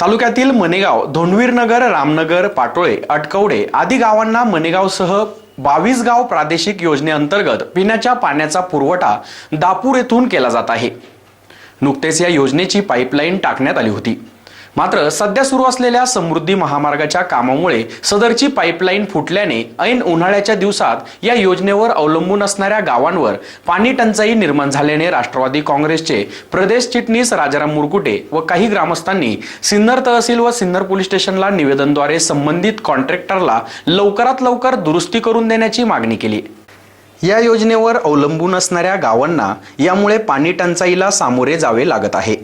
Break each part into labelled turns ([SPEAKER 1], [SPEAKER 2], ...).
[SPEAKER 1] तालुक्यातील मनेगाव धोंडवीरनगर रामनगर पाटोळे अटकवडे आदी गावांना मनेगावसह बावीस गाव प्रादेशिक योजनेअंतर्गत पिण्याच्या पाण्याचा पुरवठा दापूर येथून केला जात आहे. नुकतेच या योजनेची पाईपलाईन टाकण्यात आली होती. मात्र सध्या सुरू असलेल्या समृद्धी महामार्गाच्या कामामुळे सदरची पाईपलाईन फुटल्याने ऐन उन्हाळ्याच्या दिवसात या योजनेवर अवलंबून असणाऱ्या गावांवर पाणी टंचाई निर्माण झाल्याने राष्ट्रवादी काँग्रेसचे प्रदेश चिटणीस राजाराम मुरकुटे व काही ग्रामस्थांनी सिन्नर तहसील व सिन्नर पोलीस स्टेशनला निवेदनद्वारे संबंधित कॉन्ट्रॅक्टरला लवकरात लवकर दुरुस्ती करून देण्याची मागणी केली. या योजनेवर अवलंबून असणाऱ्या गावांना यामुळे पाणी टंचाईला सामोरे जावे लागत आहे.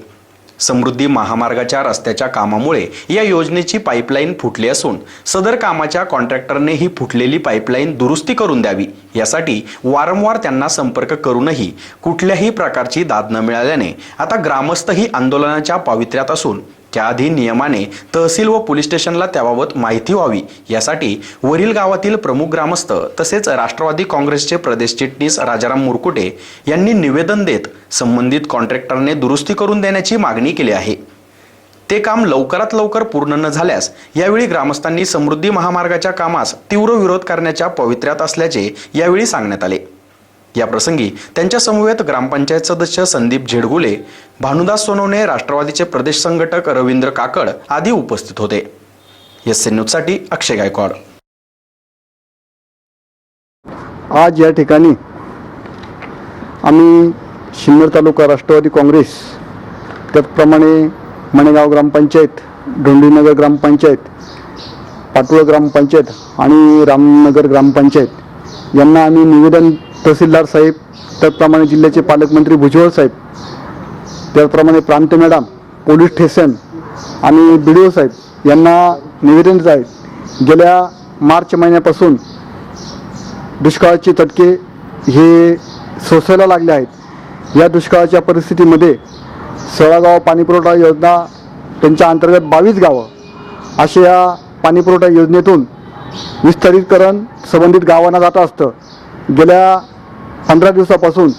[SPEAKER 1] समृद्धी महामार्गाच्या रस्त्याच्या कामामुळे या योजनेची पाईपलाईन फुटली असून सदर कामाच्या कॉन्ट्रॅक्टरने ही फुटलेली पाईपलाईन दुरुस्ती करून द्यावी. यासाठी वारंवार त्यांना संपर्क करूनही कुठल्याही प्रकारची दाद न मिळाल्याने आता ग्रामस्थही आंदोलनाच्या पावित्र्यात असून त्याआधी नियमाने तहसील व पोलीस स्टेशनला त्याबाबत माहिती व्हावी. यासाठी वरील गावातील प्रमुख ग्रामस्थ तसेच राष्ट्रवादी काँग्रेसचे प्रदेश चिटणीस राजाराम मुरकुटे यांनी निवेदन देत संबंधित कॉन्ट्रॅक्टरने दुरुस्ती करून देण्याची मागणी केली आहे. ते काम लवकरात लवकर पूर्ण न झाल्यास यावेळी ग्रामस्थांनी समृद्धी महामार्गाच्या कामास तीव्र विरोध करण्याच्या पवित्र्यात असल्याचे यावेळी सांगण्यात आले. या प्रसंगी त्यांच्या समवेत ग्रामपंचायत सदस्य संदीप झेडगुले भानुदास सोनवणे राष्ट्रवादीचे प्रदेश संघटक रवींद्र काकड आदी उपस्थित होते. एस एन न्यूजसाठी अक्षय गायकवाड.
[SPEAKER 2] आज या ठिकाणी आम्ही सिन्नर तालुका राष्ट्रवादी काँग्रेस त्याचप्रमाणे मणेगाव ग्रामपंचायत डोंडीनगर ग्रामपंचायत पाटोळ ग्रामपंचायत आणि रामनगर ग्रामपंचायत यांना आम्ही निवेदन तहसीलदार साहेब त्याचप्रमाणे जिल्ह्याचे पालकमंत्री भुजबळ साहेब त्याचप्रमाणे प्रांत मॅडम पोलीस स्टेशन आणि बी डी ओ साहेब यांना निवेदन आहे गेल्या मार्च महिन्यापासून दुष्काळाचे तटके हे सोसायला लागले आहेत. या दुष्काळाच्या परिस्थितीमध्ये सोळागाव पाणीपुरवठा योजना त्यांच्या अंतर्गत बावीस गावं अशा या पाणीपुरवठा योजनेतून विस्तारीकरण संबंधित गावांना जात असतं. गेल्या पंधरा दिवसापासून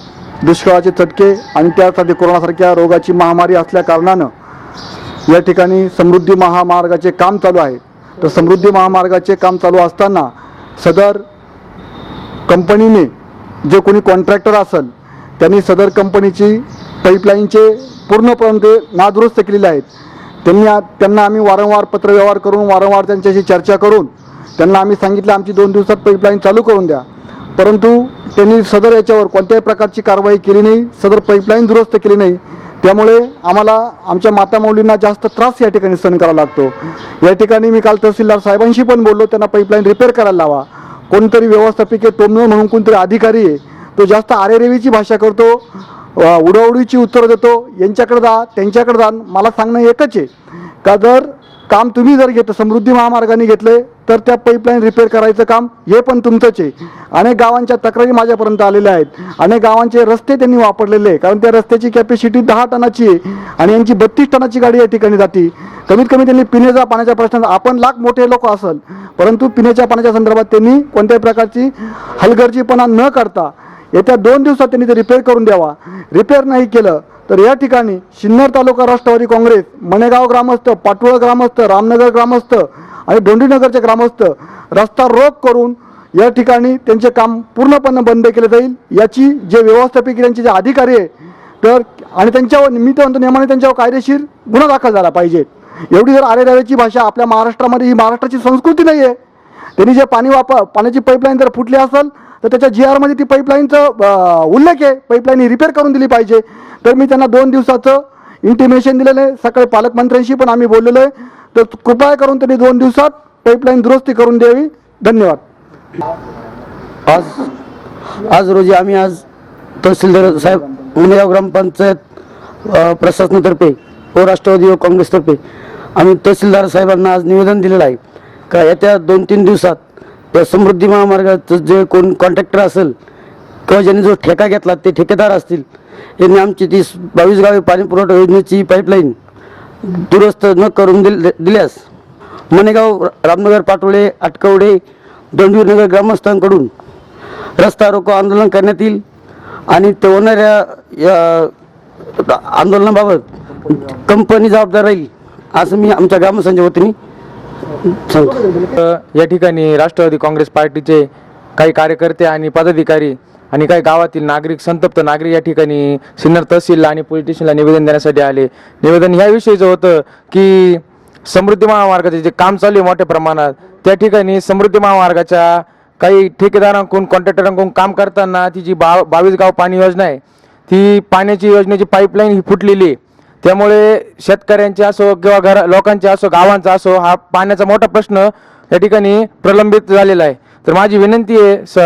[SPEAKER 2] दुष्काळाचे चटके आणि त्यासाठी कोरोनासारख्या रोगाची महामारी असल्या कारणानं या ठिकाणी समृद्धी महामार्गाचे काम चालू आहे. तर समृद्धी महामार्गाचे काम चालू असताना सदर कंपनीने जे कोणी कॉन्ट्रॅक्टर असेल त्यांनी सदर कंपनीची पाईपलाईनचे पूर्णपणे नादुरुस्त केलेले आहेत. त्यांनी त्यांना आम्ही वारंवार पत्रव्यवहार करून वारंवार त्यांच्याशी चर्चा करून त्यांना आम्ही सांगितलं आमची दोन दिवसात पाईपलाईन चालू करून द्या. परंतु त्यांनी सदर याच्यावर कोणत्याही प्रकारची कारवाई केली नाही सदर पाईपलाईन दुरुस्त केली नाही. त्यामुळे आम्हाला आमच्या मातामौलींना जास्त त्रास या ठिकाणी सहन करावा लागतो. या ठिकाणी मी काल तहसीलदार साहेबांशी पण बोललो त्यांना पाईपलाईन रिपेअर करायला लावा. कोणतरी व्यवस्थापिके टोमनो म्हणून कोणतरी अधिकारी आहे तो जास्त आरेरेवीची भाषा करतो उडवडीची उत्तरं देतो. यांच्याकडे जा त्यांच्याकडे जा मला सांगणं एकच आहे. का जर काम तुम्ही जर घेतलं समृद्धी महामार्गाने घेतले तर त्या पाईपलाईन रिपेअर करायचं काम हे पण तुमचंच आहे. अनेक गावांच्या तक्रारी माझ्यापर्यंत आलेल्या आहेत. अनेक गावांचे रस्ते त्यांनी वापरलेले आहे कारण त्या रस्त्याची कॅपॅसिटी दहा टनाची आहे आणि यांची बत्तीस टनाची गाडी या ठिकाणी जाते. कमीत कमी त्यांनी पिण्याच्या पाण्याच्या प्रश्न आपण लाख मोठे लोक असल परंतु पिण्याच्या पाण्याच्या संदर्भात त्यांनी कोणत्याही प्रकारची हलगर्जीपणा न करता येत्या दोन दिवसात त्यांनी ते रिपेअर करून द्यावा. रिपेअर नाही केलं तर या ठिकाणी सिन्नर तालुका राष्ट्रवादी काँग्रेस मणेगाव ग्रामस्थ पाटोळ ग्रामस्थ रामनगर ग्रामस्थ आणि डोंडीनगरचे ग्रामस्थ रस्ता रोक करून या ठिकाणी त्यांचे काम पूर्णपणे बंद केले जाईल. याची जे व्यवस्थापिक त्यांचे जे अधिकारी आहे तर आणि त्यांच्यावर मी तर म्हणतो नियमाने त्यांच्यावर कायदेशीर गुन्हा दाखल झाला पाहिजे. एवढी जर आरेदाव्याची भाषा आपल्या महाराष्ट्रामध्ये ही महाराष्ट्राची संस्कृती नाही आहे त्यांनी जे पाणी वापर पाण्याची पाईपलाईन जर फुटली असेल तर त्याच्या जी आरमध्ये ती पाईपलाईनचं उल्लेख आहे. पाईपलाईन ही रिपेअर करून दिली पाहिजे. तर मी त्यांना दोन दिवसाचं इंटिमेशन दिलेलं आहे. सकाळी पालकमंत्र्यांशी पण आम्ही बोललेलो आहे. तर कृपया करून त्यांनी दोन दिवसात पाईपलाईन दुरुस्ती करून द्यावी. धन्यवाद.
[SPEAKER 3] आज आज रोजी आम्ही आज तहसीलदार साहेब मुनेगाव ग्रामपंचायत प्रशासनातर्फे व राष्ट्रवादी व काँग्रेसतर्फे आम्ही तहसीलदार साहेबांना आज निवेदन दिलेलं आहे. का येत्या दोन तीन दिवसात या समृद्धी महामार्गाचं जे कोण कॉन्ट्रॅक्टर असेल किंवा ज्यांनी जो ठेका घेतला ते ठेकेदार असतील यांनी आमची ती बावीस गावे पाणी पुरवठा योजनेची पाईपलाईन दुरुस्त न करून दिल दिल्यास मणेगाव रामनगर पाटोळे अटकवडे दोंडवीरनगर ग्रामस्थांकडून रस्ता रोको आंदोलन करण्यात येईल आणि ते होणाऱ्या या आंदोलनाबाबत कंपनी जबाबदार राहील असं मी आमच्या ग्रामस्थांच्या वतीने सांगतो
[SPEAKER 4] या ठिकाणी राष्ट्रवादी काँग्रेस पार्टीचे काही कार्यकर्ते आणि पदाधिकारी आणि काही गावातील नागरिक संतप्त नागरिक या ठिकाणी सिन्नर तहसीलला आणि पोलीस स्टेशनला निवेदन देण्यासाठी आले. निवेदन या विषयीचं होतं की समृद्धी महामार्गाचे जे काम चालू आहे मोठ्या प्रमाणात त्या ठिकाणी समृद्धी महामार्गाच्या काही ठेकेदारांकडून कॉन्ट्रॅक्टरांकडून काम करताना ती जी बा बावीस गाव पाणी योजना आहे ती पाण्याची योजनेची पाईपलाईन ही फुटलेली आहे. त्यामुळे शेतकऱ्यांचे असो किंवा घर लोकांचे असो गावांचा असो हा पाण्याचा मोठा प्रश्न या ठिकाणी प्रलंबित झालेला आहे. तर माझी विनंती आहे स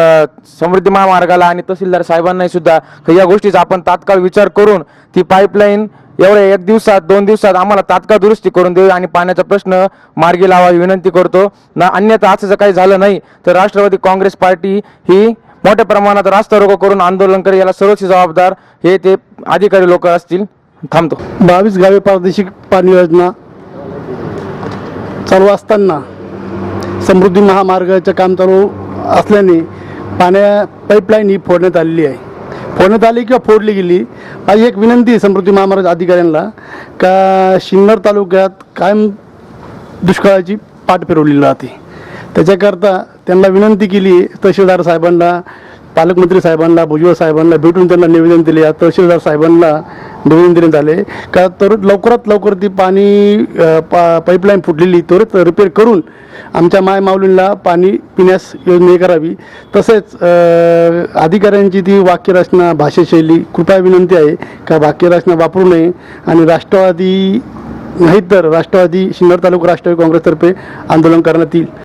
[SPEAKER 4] समृद्धी महामार्गाला आणि तहसीलदार साहेबांनाही सुद्धा या गोष्टीचा आपण तात्काळ विचार करून ती पाईपलाईन एवढ्या एक दिवसात दोन दिवसात आम्हाला तात्काळ दुरुस्ती करून देऊ आणि पाण्याचा प्रश्न मार्गी लावा ही विनंती करतो. ना अन्यथा असं जर काही झालं नाही तर राष्ट्रवादी काँग्रेस पार्टी ही मोठ्या प्रमाणात रास्ता रोको करून आंदोलन करेल याला सर्वच जबाबदार हे ते अधिकारी लोक असतील. थांबतो.
[SPEAKER 5] बावीस गावे प्रादेशिक पाणी योजना चालू असताना समृद्धी महामार्गाचं काम चालू असल्याने पाण्या पाईपलाईन ही फोडण्यात आलेली आहे. फोडण्यात आली किंवा फोडली गेली माझी एक विनंती आहे समृद्धी महामार्ग अधिकाऱ्यांना का सिन्नर तालुक्यात कायम दुष्काळाची पाठ फिरवलेली राहते. त्याच्याकरता त्यांना विनंती केली तहसीलदार साहेबांना पालकमंत्री साहेबांना भुजबळ साहेबांना भेटून त्यांना निवेदन दिले. या तहसीलदार साहेबांना निवेदन देण्यात आले का तर लवकरात लवकर ती पाणी पा पाईपलाईन फुटलेली त्वरित रिपेअर करून आमच्या माय माऊलींना पाणी पिण्यास योजना करावी. तसेच अधिकाऱ्यांची ती वाक्यरचना भाषाशैली कृपया विनंती आहे का वाक्यरचना वापरू नये आणि राष्ट्रवादी नाही तर राष्ट्रवादी सिन्नर तालुका राष्ट्रवादी काँग्रेसतर्फे आंदोलन करण्यात येईल.